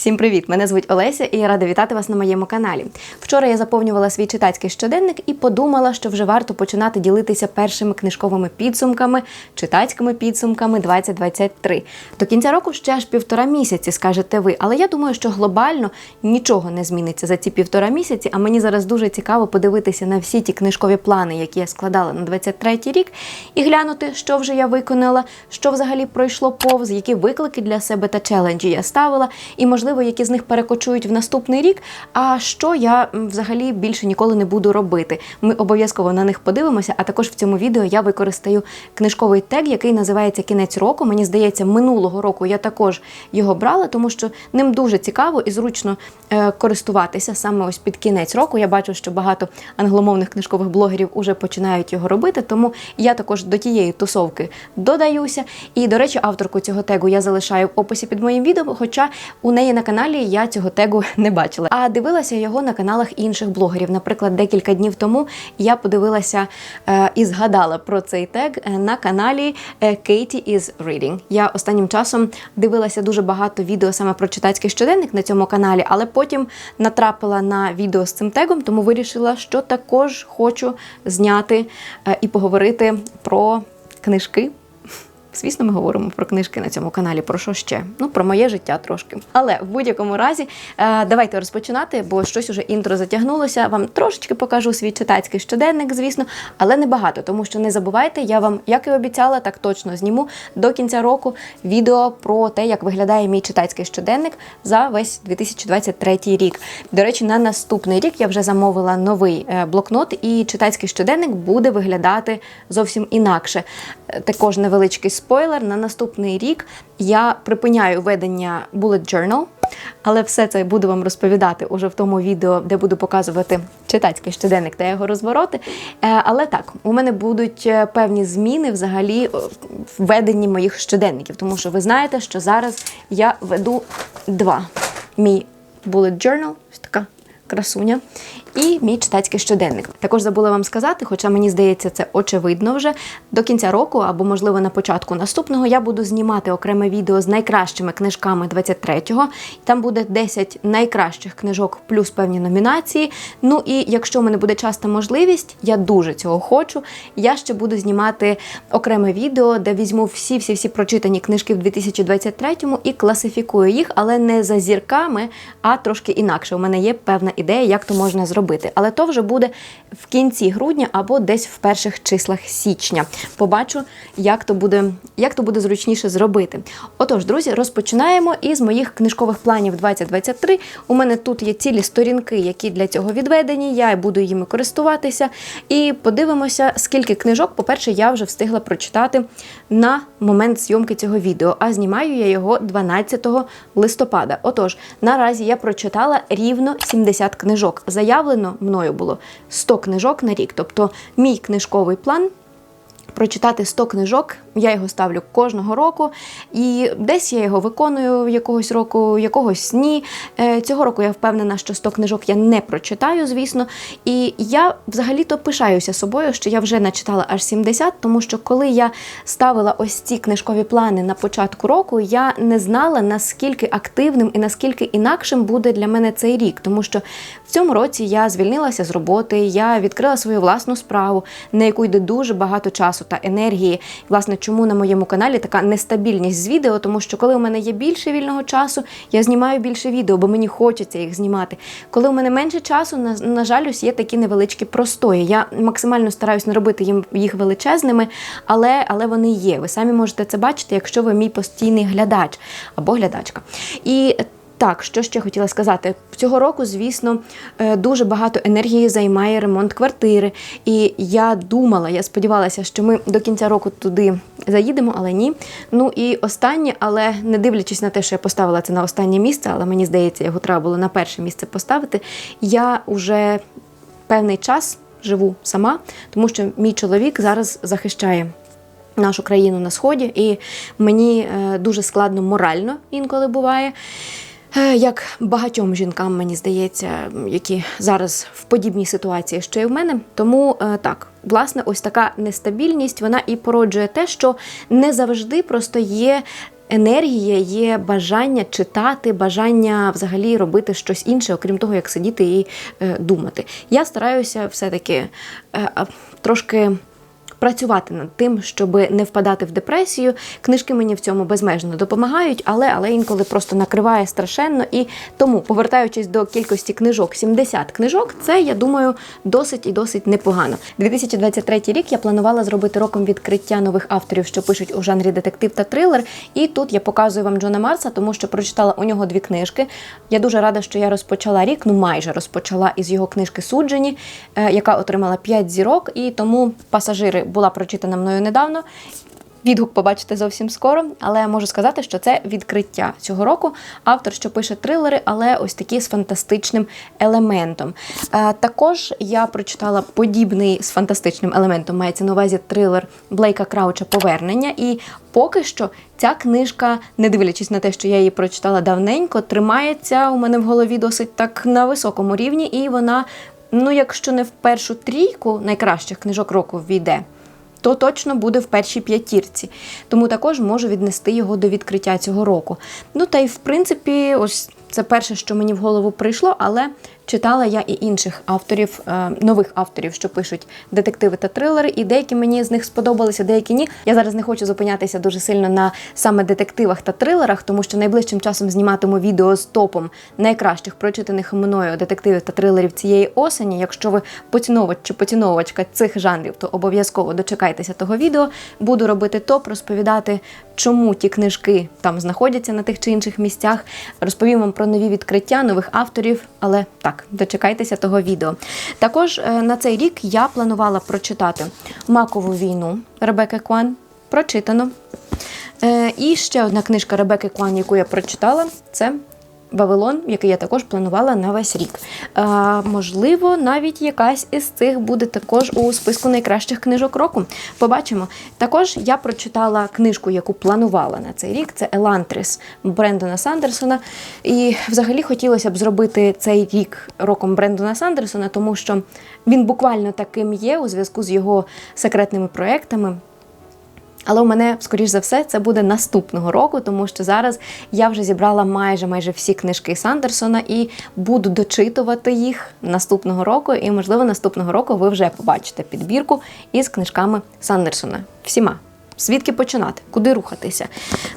Всім привіт! Мене звуть Олеся і я рада вітати вас на моєму каналі. Вчора я заповнювала свій читацький щоденник і подумала, що вже варто починати ділитися першими книжковими підсумками, читацькими підсумками 2023. До кінця року ще аж півтора місяці, скажете ви. Але я думаю, що глобально нічого не зміниться за ці півтора місяці. А мені зараз дуже цікаво подивитися на всі ті книжкові плани, які я складала на 23 рік, і глянути, що вже я виконала, що взагалі пройшло повз, які виклики для себе та челенджі я ставила, і можливо, які з них перекочують в наступний рік. А що я взагалі більше ніколи не буду робити. Ми обов'язково на них подивимося. А також в цьому відео я використаю книжковий тег, який називається Кінець року. Мені здається, минулого року я також його брала, тому що ним дуже цікаво і зручно е, користуватися саме ось під кінець року. Я бачу, що багато англомовних книжкових блогерів уже починають його робити, тому я також до тієї тусовки додаюся. І, до речі, авторку цього тегу я залишаю в описі під моїм відео, хоча у неї на каналі я цього тегу не бачила. А дивилася його на каналах інших блогерів. Наприклад, декілька днів тому я подивилася е, і згадала про цей тег е, на каналі е, Katie is Reading. Я останнім часом дивилася дуже багато відео саме про читацький щоденник на цьому каналі, але потім натрапила на відео з цим тегом, тому вирішила, що також хочу зняти е, і поговорити про книжки. Звісно, ми говоримо про книжки на цьому каналі. Про що ще? Ну, про моє життя трошки. Але в будь-якому разі, е, давайте розпочинати, бо щось уже інтро затягнулося. Вам трошечки покажу свій читацький щоденник, звісно, але не багато, тому що не забувайте, я вам, як і обіцяла, так точно зніму до кінця року відео про те, як виглядає мій читацький щоденник за весь 2023 рік. До речі, на наступний рік я вже замовила новий е, блокнот, і читацький щоденник буде виглядати зовсім інакше. Е, Також невеличкий спойлер. На наступний рік я припиняю ведення Bullet Journal, але все це буду вам розповідати уже в тому відео, де буду показувати читацький щоденник та його розвороти. Е, Але так, у мене будуть е, певні зміни взагалі е, в веденні моїх щоденників, тому що ви знаєте, що зараз я веду два. Мій Bullet Journal, ось така красуня, і мій читацький щоденник. Також забула вам сказати, хоча мені здається, це очевидно вже. До кінця року, або, можливо, на початку наступного, я буду знімати окреме відео з найкращими книжками 23-го. Там буде 10 найкращих книжок плюс певні номінації. Ну і якщо в мене буде часто можливість, я дуже цього хочу. Я ще буду знімати окреме відео, де візьму всі-всі-всі прочитані книжки в 2023-му і класифікую їх, але не за зірками, а трошки інакше. У мене є певна ідея, як то можна зробити. Але то вже буде в кінці грудня або десь в перших числах січня. Побачу, як то буде, як то буде зручніше зробити. Отож, друзі, розпочинаємо із моїх книжкових планів 2023. У мене тут є цілі сторінки, які для цього відведені. Я буду їми користуватися. І подивимося, скільки книжок, по-перше, я вже встигла прочитати на момент зйомки цього відео. А знімаю я його 12 листопада. Отож, наразі я прочитала рівно 70 книжок. Заявлено мною було 100 книжок на рік. Тобто, мій книжковий план. Прочитати 100 книжок, я його ставлю кожного року, і десь я його виконую якогось року, якогось ні. Е, Цього року я впевнена, що 100 книжок я не прочитаю, звісно. І я взагалі-то пишаюся собою, що я вже начитала аж 70, тому що коли я ставила ось ці книжкові плани на початку року, я не знала, наскільки активним і наскільки інакшим буде для мене цей рік. Тому що в цьому році я звільнилася з роботи, я відкрила свою власну справу, на яку йде дуже багато часу та енергії. Власне, чому на моєму каналі така нестабільність з відео, тому що коли у мене є більше вільного часу, я знімаю більше відео, бо мені хочеться їх знімати. Коли у мене менше часу, на, на жаль, ось є такі невеличкі простої. Я максимально стараюсь не робити їм їх величезними, але, але вони є. Ви самі можете це бачити, якщо ви мій постійний глядач або глядачка. І так, що ще хотіла сказати? Цього року, звісно, е, дуже багато енергії займає ремонт квартири. І я думала, я сподівалася, що ми до кінця року туди заїдемо, але ні. Ну і останнє, але не дивлячись на те, що я поставила це на останнє місце, але мені здається, його треба було на перше місце поставити. Я вже певний час живу сама, тому що мій чоловік зараз захищає. Нашу країну на сході, і мені е, дуже складно морально інколи буває. Е, Як багатьом жінкам, мені здається, які зараз в подібній ситуації, що і в мене. Тому е, так, власне, ось така нестабільність вона і породжує те, що не завжди просто є енергія, є бажання читати, бажання взагалі робити щось інше, окрім того, як сидіти і е, думати. Я стараюся все-таки трошки. Працювати над тим, щоб не впадати в депресію. Книжки мені в цьому безмежно допомагають, але але інколи просто накриває страшенно. І тому, повертаючись до кількості книжок, 70 книжок, це я думаю досить і досить непогано. 2023 рік я планувала зробити роком відкриття нових авторів, що пишуть у жанрі детектив та трилер. І тут я показую вам Джона Марса, тому що прочитала у нього дві книжки. Я дуже рада, що я розпочала рік, ну майже розпочала із його книжки Суджені, е, яка отримала 5 зірок, і тому пасажири була прочитана мною недавно. Відгук побачите зовсім скоро, але можу сказати, що це відкриття цього року. Автор, що пише трилери, але ось такі з фантастичним елементом. Е, також я прочитала подібний з фантастичним елементом, мається на увазі трилер Блейка Крауча Повернення. І поки що ця книжка, не дивлячись на те, що я її прочитала давненько, тримається у мене в голові досить так на високому рівні, і вона, ну якщо не в першу трійку найкращих книжок року війде то точно буде в першій п'ятірці. Тому також можу віднести його до відкриття цього року. Ну та й в принципі, ось це перше, що мені в голову прийшло, але читала я і інших авторів, е, нових авторів, що пишуть детективи та трилери, і деякі мені з них сподобалися, деякі ні. Я зараз не хочу зупинятися дуже сильно на саме детективах та трилерах, тому що найближчим часом зніматиму відео з топом найкращих прочитаних мною детективів та трилерів цієї осені. Якщо ви поціновувач чи поціновувачка цих жанрів, то обов'язково дочекайтеся того відео. Буду робити топ, розповідати, чому ті книжки там знаходяться на тих чи інших місцях. Розповім вам про нові відкриття нових авторів, але так, дочекайтеся того відео. Також е, на цей рік я планувала прочитати Макову війну Ребекки Куан. Прочитано. Е, І ще одна книжка Ребекки Куан, яку я прочитала, це Вавилон, який я також планувала на весь рік. А, можливо, навіть якась із цих буде також у списку найкращих книжок року. Побачимо. Також я прочитала книжку, яку планувала на цей рік. Це Елантрис Брендона Сандерсона. І взагалі хотілося б зробити цей рік роком Брендона Сандерсона, тому що він буквально таким є у зв'язку з його секретними проектами. Але у мене, скоріш за все, це буде наступного року, тому що зараз я вже зібрала майже майже всі книжки Сандерсона і буду дочитувати їх наступного року. І, можливо, наступного року ви вже побачите підбірку із книжками Сандерсона. Всіма. Звідки починати? Куди рухатися?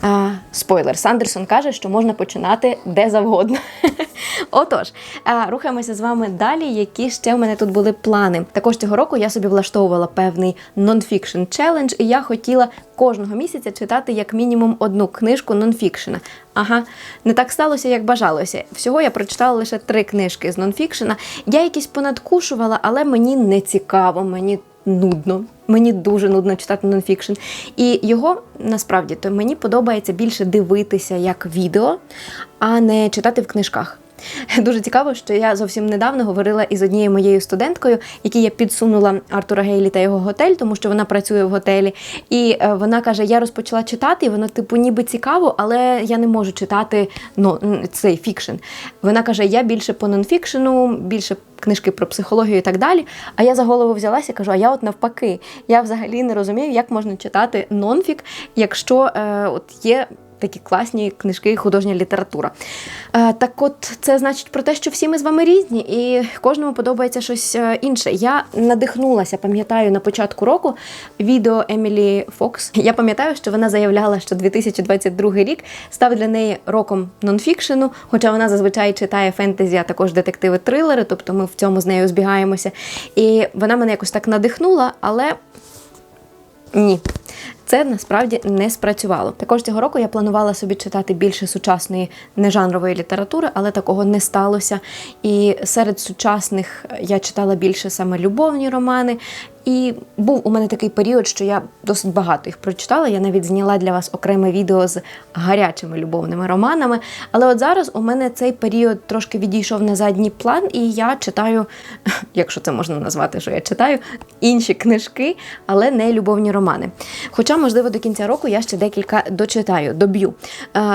А, спойлер, Сандерсон каже, що можна починати де завгодно. Отож, а, рухаємося з вами далі. Які ще в мене тут були плани? Також цього року я собі влаштовувала певний нонфікшн челендж, і я хотіла кожного місяця читати як мінімум одну книжку нонфікшена. Ага, не так сталося, як бажалося. Всього я прочитала лише три книжки з нонфікшена. Я якісь понадкушувала, але мені не цікаво, мені нудно. Мені дуже нудно читати нонфікшн. І його насправді то мені подобається більше дивитися як відео, а не читати в книжках. Дуже цікаво, що я зовсім недавно говорила із однією моєю студенткою, якій я підсунула Артура Гейлі та його готель, тому що вона працює в готелі. І е, вона каже: Я розпочала читати, і воно, типу, ніби цікаво, але я не можу читати ну, цей фікшн. Вона каже: Я більше по нонфікшену, більше книжки про психологію і так далі. А я за голову взялася і кажу: а я от навпаки, я взагалі не розумію, як можна читати нонфік, якщо е, от є такі класні книжки, художня література. Е, так от це значить про те, що всі ми з вами різні, і кожному подобається щось е, інше. Я надихнулася, пам'ятаю, на початку року відео Емілі Фокс. Я пам'ятаю, що вона заявляла, що 2022 рік став для неї роком нонфікшену, хоча вона зазвичай читає фентезі, а також детективи-трилери, тобто ми в цьому з нею збігаємося. І вона мене якось так надихнула, але ні. Це насправді не спрацювало. Також цього року я планувала собі читати більше сучасної нежанрової літератури, але такого не сталося. І серед сучасних я читала більше саме любовні романи. І був у мене такий період, що я досить багато їх прочитала. Я навіть зняла для вас окреме відео з гарячими любовними романами. Але от зараз у мене цей період трошки відійшов на задній план, і я читаю, якщо це можна назвати, що я читаю, інші книжки, але не любовні романи. Хоча, можливо, до кінця року я ще декілька дочитаю, доб'ю.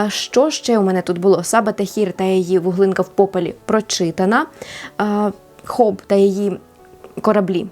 Що ще у мене тут було? Саба Тахір та її вуглинка в попелі прочитана. Хоб та її кораблі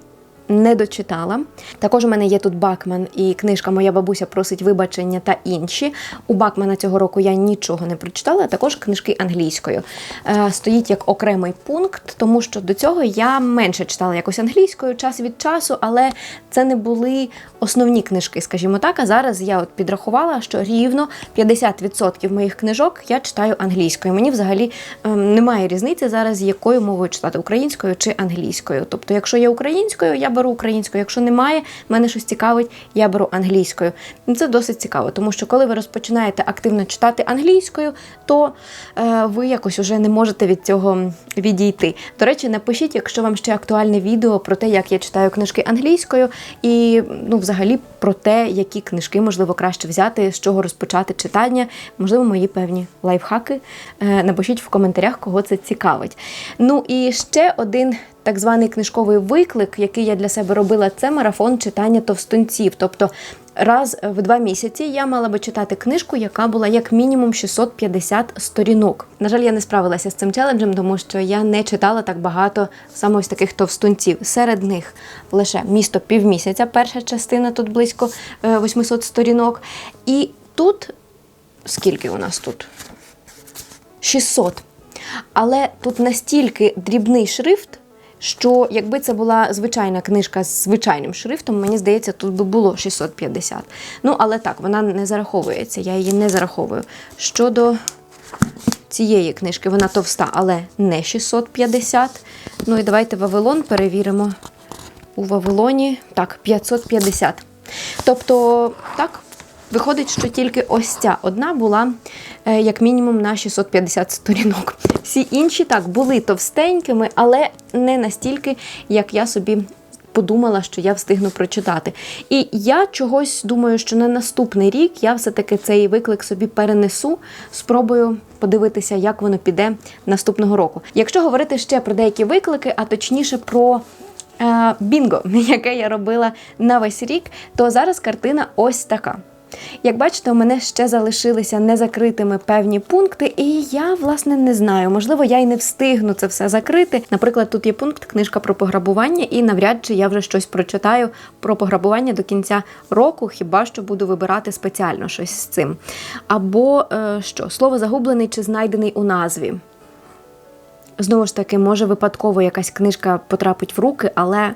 не дочитала. Також у мене є тут Бакман і книжка Моя бабуся просить вибачення та інші. У Бакмана цього року я нічого не прочитала, а також книжки англійською. Е, стоїть як окремий пункт, тому що до цього я менше читала якось англійською час від часу, але це не були основні книжки, скажімо так. А зараз я от підрахувала, що рівно 50% моїх книжок я читаю англійською. Мені взагалі ем, немає різниці зараз, якою мовою читати українською чи англійською. Тобто, якщо є українською, я беру українською. Якщо немає, мене щось цікавить, я беру англійською. Це досить цікаво, тому що коли ви розпочинаєте активно читати англійською, то е, ви якось уже не можете від цього відійти. До речі, напишіть, якщо вам ще актуальне відео про те, як я читаю книжки англійською, і ну, взагалі про те, які книжки можливо краще взяти, з чого розпочати читання, можливо, мої певні лайфхаки. Е, Напишіть в коментарях, кого це цікавить. Ну і ще один так званий книжковий виклик, який я для себе робила, це марафон читання товстунців. Тобто раз в два місяці я мала би читати книжку, яка була як мінімум 650 сторінок. На жаль, я не справилася з цим челенджем, тому що я не читала так багато саме ось таких товстунців. Серед них лише місто півмісяця, перша частина тут близько е, 800 сторінок. І тут скільки у нас тут? 600. Але тут настільки дрібний шрифт, що якби це була звичайна книжка з звичайним шрифтом, мені здається, тут би було 650. Ну, але так, вона не зараховується, я її не зараховую. Щодо цієї книжки, вона товста, але не 650. Ну і давайте Вавилон перевіримо. У Вавилоні так, 550. Тобто, так, виходить, що тільки ось ця одна була е, як мінімум на 650 сторінок. Всі інші так були товстенькими, але не настільки, як я собі. Подумала, що я встигну прочитати. І я чогось думаю, що на наступний рік я все-таки цей виклик собі перенесу, спробую подивитися, як воно піде наступного року. Якщо говорити ще про деякі виклики, а точніше про е, бінго, яке я робила на весь рік, то зараз картина ось така. Як бачите, у мене ще залишилися незакритими певні пункти, і я, власне, не знаю. Можливо, я й не встигну це все закрити. Наприклад, тут є пункт книжка про пограбування, і навряд чи я вже щось прочитаю про пограбування до кінця року, хіба що буду вибирати спеціально щось з цим. Або е, що, слово загублений чи знайдений у назві. Знову ж таки, може випадково якась книжка потрапить в руки, але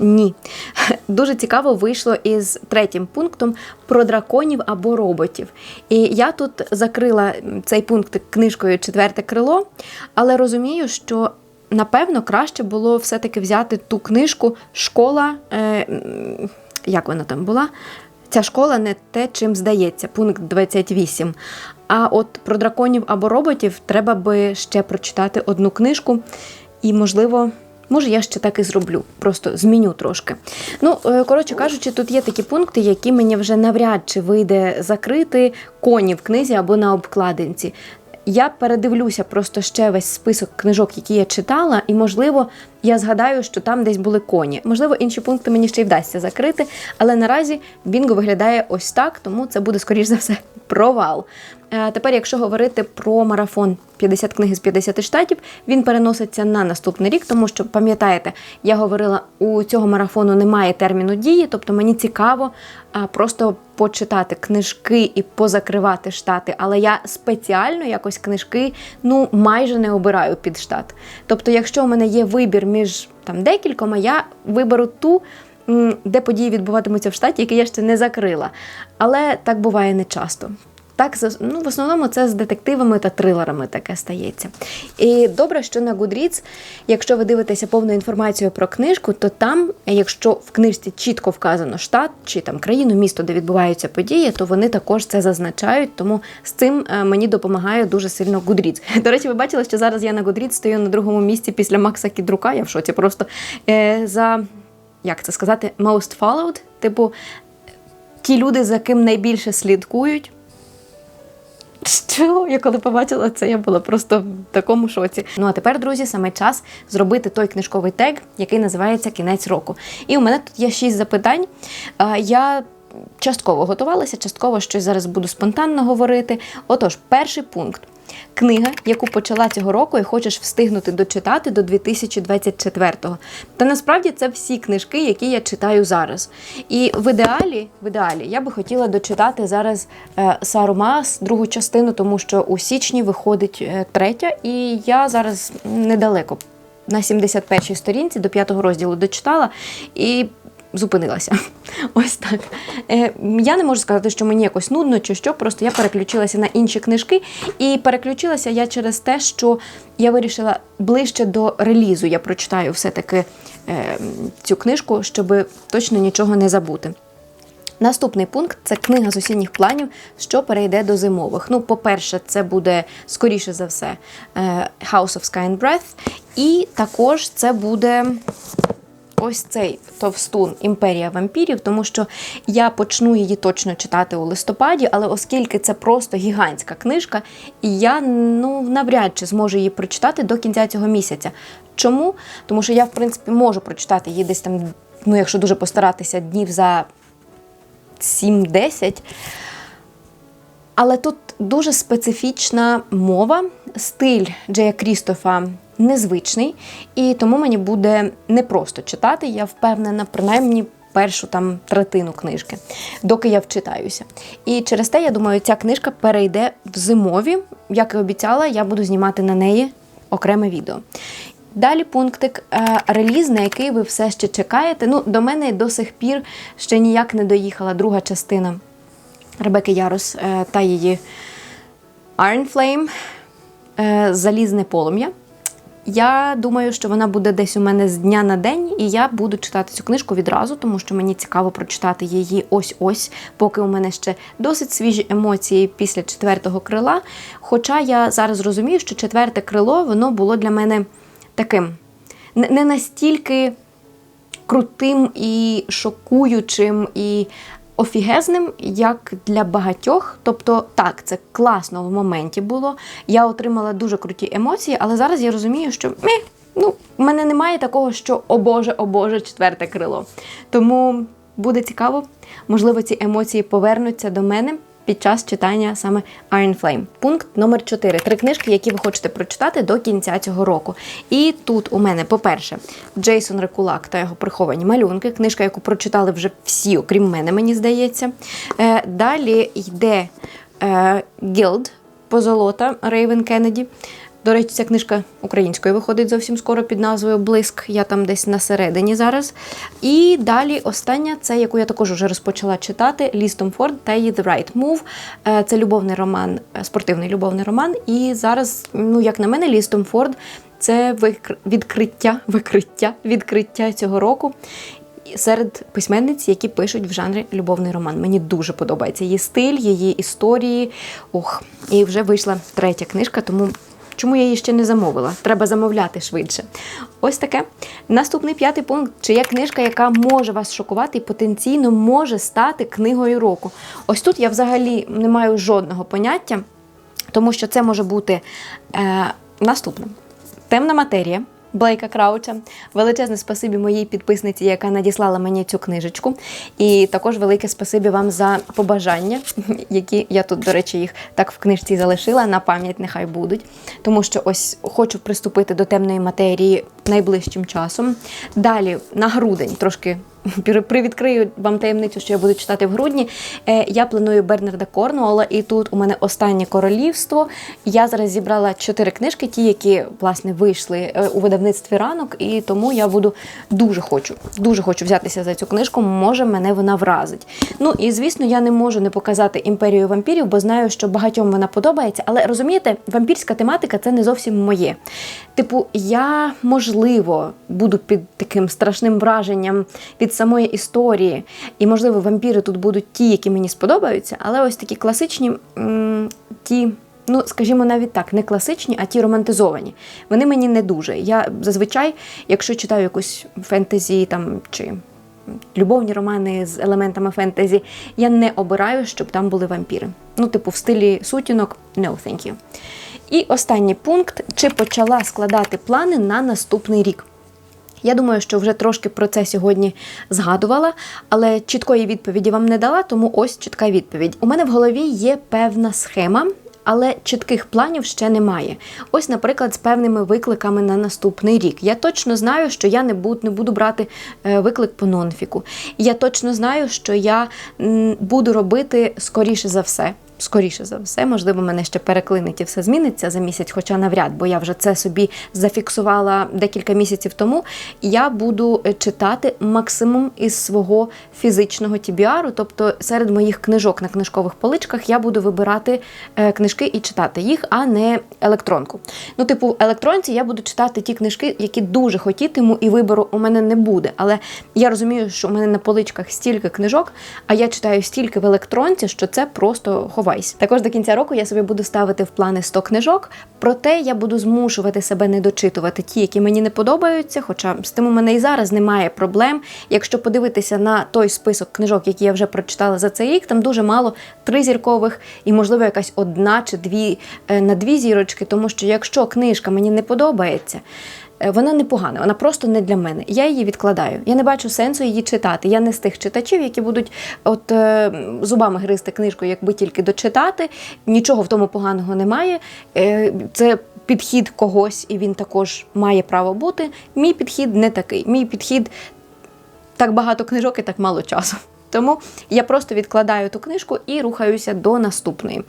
ні. Дуже цікаво вийшло із третім пунктом про драконів або роботів. І я тут закрила цей пункт книжкою Четверте крило, але розумію, що. Напевно, краще було все-таки взяти ту книжку Школа, е, як вона там була? Ця школа не те, чим здається, пункт 28. А от про драконів або роботів треба би ще прочитати одну книжку, і, можливо, може, я ще так і зроблю, просто зміню трошки. Ну, е, коротше кажучи, тут є такі пункти, які мені вже навряд чи вийде закрити коні в книзі або на обкладинці. Я передивлюся просто ще весь список книжок, які я читала, і, можливо, я згадаю, що там десь були коні. Можливо, інші пункти мені ще й вдасться закрити, але наразі Бінго виглядає ось так, тому це буде, скоріш за все, провал. Е, Тепер, якщо говорити про марафон 50 книг з 50 штатів, він переноситься на наступний рік, тому що, пам'ятаєте, я говорила, у цього марафону немає терміну дії, тобто мені цікаво просто почитати книжки і позакривати штати, але я спеціально якось книжки ну майже не обираю під штат. Тобто, якщо у мене є вибір між там декількома, я виберу ту. Де події відбуватимуться в штаті, який я ще не закрила. Але так буває не часто. Так, ну, в основному це з детективами та трилерами таке стається. І добре, що на Goodreads, якщо ви дивитеся повну інформацію про книжку, то там, якщо в книжці чітко вказано штат чи там країну, місто, де відбуваються події, то вони також це зазначають. Тому з цим е, мені допомагає дуже сильно Goodreads. До речі, ви бачили, що зараз я на Goodreads стою на другому місці після Макса Кідрука. Я в шоці просто е, за як це сказати, most followed, типу. Ті люди, за ким найбільше слідкують, що? Я коли побачила це, я була просто в такому шоці. Ну а тепер, друзі, саме час зробити той книжковий тег, який називається Кінець року. І у мене тут є шість запитань. Я частково готувалася, частково щось зараз буду спонтанно говорити. Отож, перший пункт. Книга, яку почала цього року і хочеш встигнути дочитати до 2024-го. Та насправді це всі книжки, які я читаю зараз. І в ідеалі, в ідеалі я би хотіла дочитати зараз е, Сару Маас, другу частину, тому що у січні виходить е, третя, і я зараз недалеко на 71-й сторінці до п'ятого розділу дочитала і зупинилася. Ось так. Е, я не можу сказати, що мені якось нудно чи що, просто я переключилася на інші книжки. І переключилася я через те, що я вирішила ближче до релізу. Я прочитаю все-таки е, цю книжку, щоб точно нічого не забути. Наступний пункт це книга з осінніх планів, що перейде до зимових. Ну, по-перше, це буде скоріше за все е, House of Sky and Breath. І також це буде ось цей товстун Імперія вампірів, тому що я почну її точно читати у листопаді, але оскільки це просто гігантська книжка, і я ну навряд чи зможу її прочитати до кінця цього місяця. Чому? Тому що я, в принципі, можу прочитати її десь там, ну якщо дуже постаратися, днів за 7-10. Але тут дуже специфічна мова, стиль Джея Крістофа незвичний, і тому мені буде непросто читати. Я впевнена, принаймні. Першу там третину книжки, доки я вчитаюся. І через те, я думаю, ця книжка перейде в зимові. Як і обіцяла, я буду знімати на неї окреме відео. Далі пунктик е, реліз, на який ви все ще чекаєте. Ну, до мене до сих пір ще ніяк не доїхала друга частина Ребекки Ярос е, та її Iron Flame е, Залізне полум'я. Я думаю, що вона буде десь у мене з дня на день, і я буду читати цю книжку відразу, тому що мені цікаво прочитати її ось-ось, поки у мене ще досить свіжі емоції після четвертого крила. Хоча я зараз розумію, що четверте крило воно було для мене таким не настільки крутим і шокуючим і офігезним, як для багатьох. Тобто, так, це класно в моменті було. Я отримала дуже круті емоції, але зараз я розумію, що ми. ну, в мене немає такого, що о Боже, о Боже, четверте крило. Тому буде цікаво, можливо, ці емоції повернуться до мене під час читання саме Iron Flame. Пункт номер 4. Три книжки, які ви хочете прочитати до кінця цього року. І тут у мене, по-перше, Джейсон Рекулак та його приховані малюнки. Книжка, яку прочитали вже всі, окрім мене, мені здається. Е, Далі йде е, Гілд Позолота Рейвен Кеннеді. До речі, ця книжка українською виходить зовсім скоро під назвою Блиск. Я там десь на середині зараз. І далі остання, це яку я також вже розпочала читати: Лістом Форд та її The Right Move. Е, Це любовний роман, е, спортивний любовний роман. І зараз, ну як на мене, Лістом Форд це відкриття, викриття, відкриття цього року. Серед письменниць, які пишуть в жанрі любовний роман. Мені дуже подобається її стиль, її історії. Ох, і вже вийшла третя книжка, тому Чому я її ще не замовила? Треба замовляти швидше. Ось таке. Наступний п'ятий пункт: чи є книжка, яка може вас шокувати і потенційно може стати книгою року. Ось тут я взагалі не маю жодного поняття, тому що це може бути е, наступним. Темна матерія. Блейка Крауча. Величезне спасибі моїй підписниці, яка надіслала мені цю книжечку. І також велике спасибі вам за побажання, які я тут, до речі, їх так в книжці залишила. На пам'ять нехай будуть. Тому що ось хочу приступити до темної матерії найближчим часом. Далі на грудень трошки. Привідкрию вам таємницю, що я буду читати в грудні. Е, Я планую Бернарда Корнуола, і тут у мене останнє королівство. Я зараз зібрала чотири книжки, ті, які власне вийшли е, у видавництві ранок, і тому я буду дуже хочу, дуже хочу взятися за цю книжку. Може, мене вона вразить. Ну і звісно, я не можу не показати імперію вампірів, бо знаю, що багатьом вона подобається. Але розумієте, вампірська тематика це не зовсім моє. Типу, я можливо буду під таким страшним враженням від самої історії. І, можливо, вампіри тут будуть ті, які мені сподобаються, але ось такі класичні, ті. Ну, скажімо, навіть так, не класичні, а ті романтизовані. Вони мені не дуже. Я зазвичай, якщо читаю якусь фентезі там чи любовні романи з елементами фентезі, я не обираю, щоб там були вампіри. Ну, типу, в стилі сутінок no thank you. І останній пункт: чи почала складати плани на наступний рік? Я думаю, що вже трошки про це сьогодні згадувала, але чіткої відповіді вам не дала, тому ось чітка відповідь. У мене в голові є певна схема. але чітких планів ще немає. Ось, наприклад, з певними викликами на наступний рік. Я точно знаю, що я не буду, не буду брати е, виклик по нонфіку. Я точно знаю, що я буду робити скоріше за все. Скоріше за все, можливо, мене ще переклинить і все зміниться за місяць, хоча навряд, бо я вже це собі зафіксувала декілька місяців тому. Я буду е, читати максимум із свого фізичного тібіару, тобто серед моїх книжок на книжкових поличках я буду вибирати е, книжки і читати їх, а не електронку. Ну, типу, електронці я буду читати ті книжки, які дуже хотітиму, і вибору у мене не буде. Але я розумію, що у мене на поличках стільки книжок, а я читаю стільки в електронці, що це просто ховайсь. Також до кінця року я собі буду ставити в плани 100 книжок. Проте я буду змушувати себе не дочитувати ті, які мені не подобаються. Хоча з тим у мене і зараз немає проблем. Якщо подивитися на той список книжок, які я вже прочитала за цей рік, там дуже мало тризіркових і, можливо, якась одна чи дві е, на дві зірочки, тому що якщо книжка мені не подобається. Е, Вона непогана, вона просто не для мене. Я її відкладаю. Я не бачу сенсу її читати. Я не з тих читачів, які будуть от е, зубами гризти книжку, якби тільки дочитати. Нічого в тому поганого немає. Е, це підхід когось, і він також має право бути. Мій підхід не такий. Мій підхід так багато книжок і так мало часу. Тому я просто відкладаю ту книжку і рухаюся до наступної.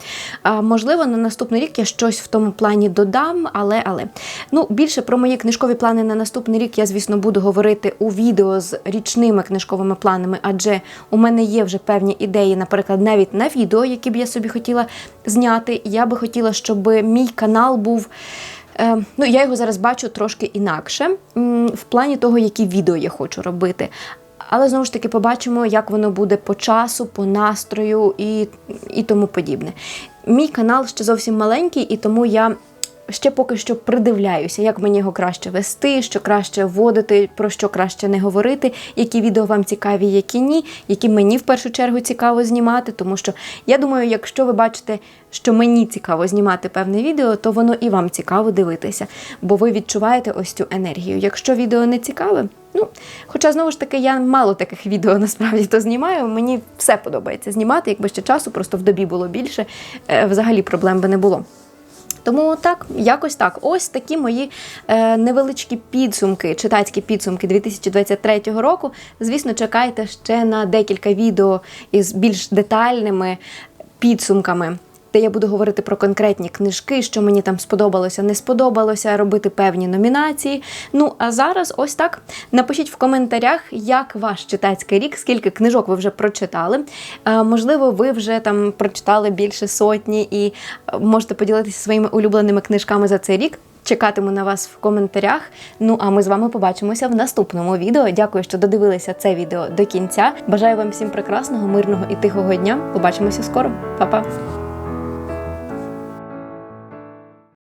А, можливо, на наступний рік я щось в тому плані додам, але але ну більше про мої книжкові плани на наступний рік я, звісно, буду говорити у відео з річними книжковими планами, адже у мене є вже певні ідеї, наприклад, навіть на відео, які б я собі хотіла зняти. Я би хотіла, щоб мій канал був. Е, Ну, я його зараз бачу трошки інакше в плані того, які відео я хочу робити. Але знову ж таки побачимо, як воно буде по часу, по настрою і, і тому подібне. Мій канал ще зовсім маленький, і тому я ще поки що придивляюся, як мені його краще вести, що краще вводити, про що краще не говорити, які відео вам цікаві, які ні, які мені в першу чергу цікаво знімати. Тому що я думаю, якщо ви бачите, що мені цікаво знімати певне відео, то воно і вам цікаво дивитися, бо ви відчуваєте ось цю енергію. Якщо відео не цікаве, ну хоча знову ж таки я мало таких відео насправді то знімаю. Мені все подобається знімати, якби ще часу просто в добі було більше, е, взагалі проблем би не було. Тому так, якось так. Ось такі мої е, невеличкі підсумки, читацькі підсумки 2023 року. Звісно, чекайте ще на декілька відео із більш детальними підсумками. Де я буду говорити про конкретні книжки, що мені там сподобалося, не сподобалося, робити певні номінації. Ну а зараз ось так. Напишіть в коментарях, як ваш читацький рік, скільки книжок ви вже прочитали. Е, можливо, ви вже там прочитали більше сотні і е, можете поділитися своїми улюбленими книжками за цей рік. Чекатиму на вас в коментарях. Ну а ми з вами побачимося в наступному відео. Дякую, що додивилися це відео до кінця. Бажаю вам всім прекрасного, мирного і тихого дня. Побачимося скоро. Па-па!